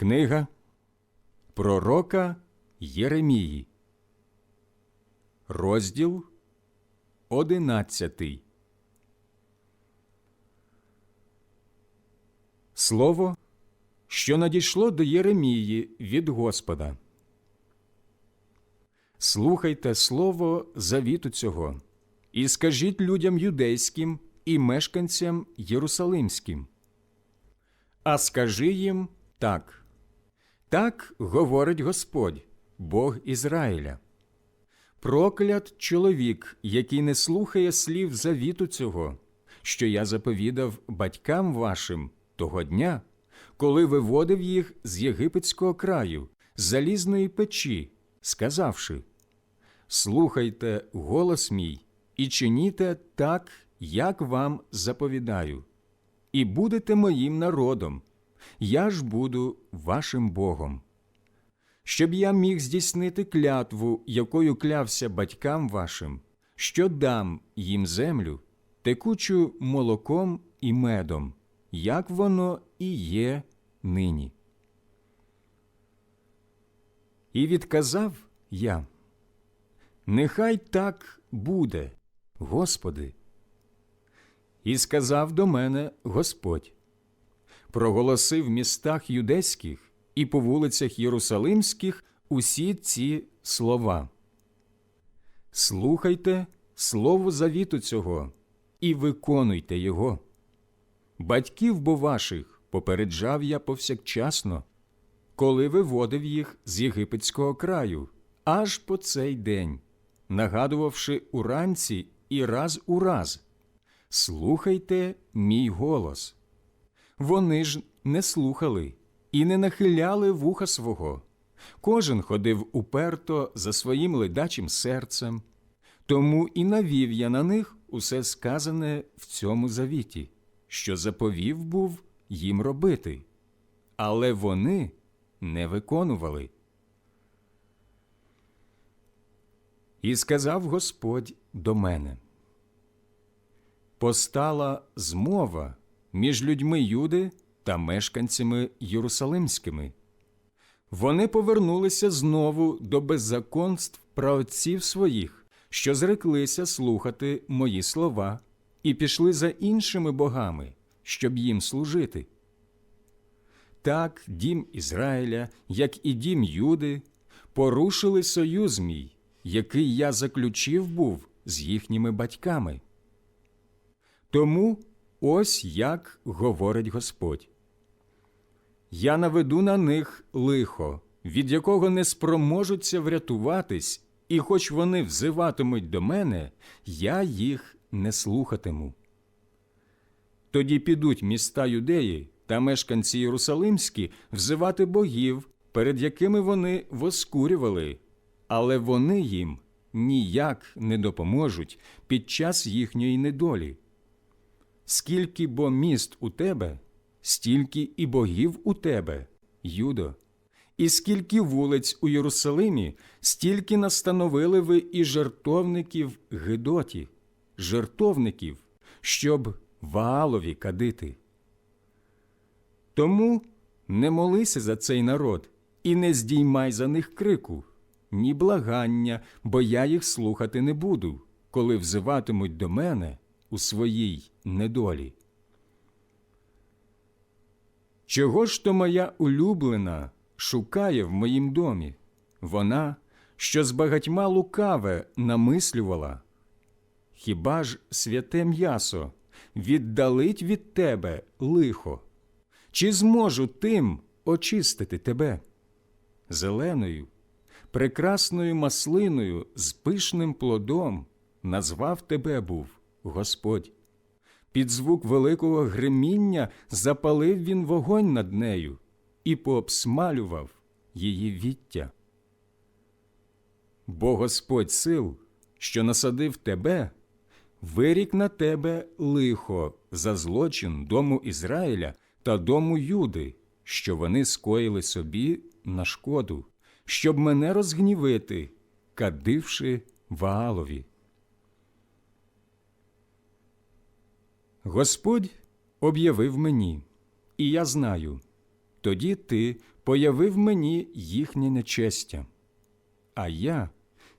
Книга Пророка Єремії, розділ одинадцятий. Слово, що надійшло до Єремії від Господа. Слухайте слово завіту цього, і скажіть людям юдейським і мешканцям Єрусалимським. А скажи їм так. Так говорить Господь, Бог Ізраїля. Проклят чоловік, який не слухає слів завіту цього, що я заповідав батькам вашим того дня, коли виводив їх з єгипетського краю, з залізної печі, сказавши: Слухайте голос мій і чиніте так, як вам заповідаю, і будете моїм народом, я ж буду вашим Богом. Щоб я міг здійснити клятву, якою клявся батькам вашим, що дам їм землю, текучу молоком і медом, як воно і є нині. І відказав я, нехай так буде, Господи. І сказав до мене Господь проголоси в містах юдейських і по вулицях Єрусалимських усі ці слова. Слухайте слово завіту цього і виконуйте його. Батьків бо ваших попереджав я повсякчасно, коли виводив їх з єгипетського краю, аж по цей день, нагадувавши уранці і раз у раз Слухайте мій голос. Вони ж не слухали і не нахиляли вуха свого. Кожен ходив уперто за своїм ледачим серцем, тому і навів я на них усе сказане в цьому завіті, що заповів був їм робити, але вони не виконували. І сказав Господь до мене постала змова між людьми Юди та мешканцями Єрусалимськими. Вони повернулися знову до беззаконств праотців своїх, що зреклися слухати мої слова, і пішли за іншими богами, щоб їм служити. Так дім Ізраїля, як і дім Юди, порушили союз мій, який я заключив був з їхніми батьками. Тому ось як говорить Господь. Я наведу на них лихо, від якого не спроможуться врятуватись, і хоч вони взиватимуть до мене, я їх не слухатиму. Тоді підуть міста юдеї та мешканці Єрусалимські взивати богів, перед якими вони воскурювали, але вони їм ніяк не допоможуть під час їхньої недолі. Скільки бо міст у тебе, стільки і богів у тебе, Юдо, і скільки вулиць у Єрусалимі, стільки настановили ви і жертовників Гидоті, жертовників, щоб Ваалові кадити. Тому не молися за цей народ і не здіймай за них крику, ні благання, бо я їх слухати не буду, коли взиватимуть до мене у своїй недолі. Чого ж то моя улюблена шукає в моїм домі? Вона, що з багатьма лукаве намислювала. Хіба ж святе м'ясо віддалить від тебе лихо? Чи зможу тим очистити тебе? Зеленою, прекрасною маслиною з пишним плодом назвав тебе був Господь. Під звук великого гриміння запалив він вогонь над нею і пообсмалював її віття. Бо Господь сил, що насадив тебе, вирік на тебе лихо за злочин дому Ізраїля та дому Юди, що вони скоїли собі на шкоду, щоб мене розгнівити, кадивши Ваалові. Господь об'явив мені, і я знаю, тоді ти появив мені їхнє нечестя. А я,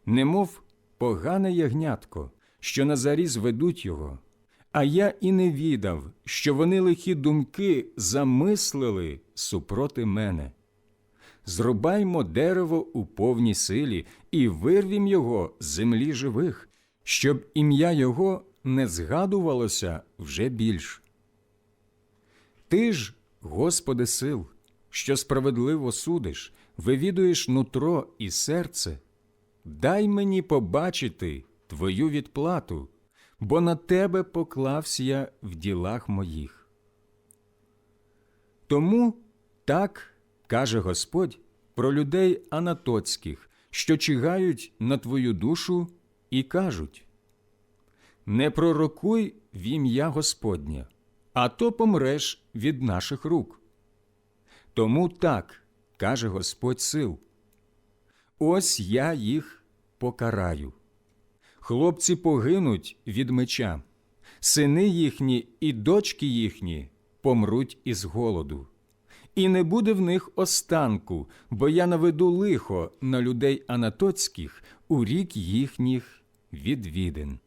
немов погане ягнятко, що на заріз ведуть його, а я і не відав, що вони лихі думки замислили супроти мене. Зрубаймо дерево у повній силі і вирвім його з землі живих, щоб ім'я його не згадувалося вже більш. Ти ж, Господи сил, що справедливо судиш, вивідуєш нутро і серце, дай мені побачити твою відплату, бо на тебе поклався я в ділах моїх. Тому так каже Господь про людей анатоцьких, що чигають на твою душу і кажуть Не пророкуй в ім'я Господнє, а то помреш від наших рук. Тому так каже Господь сил. Ось я їх покараю. Хлопці погинуть від меча, сини їхні і дочки їхні помруть із голоду. І не буде в них останку, бо я наведу лихо на людей анатоцьких у рік їхніх відвідин.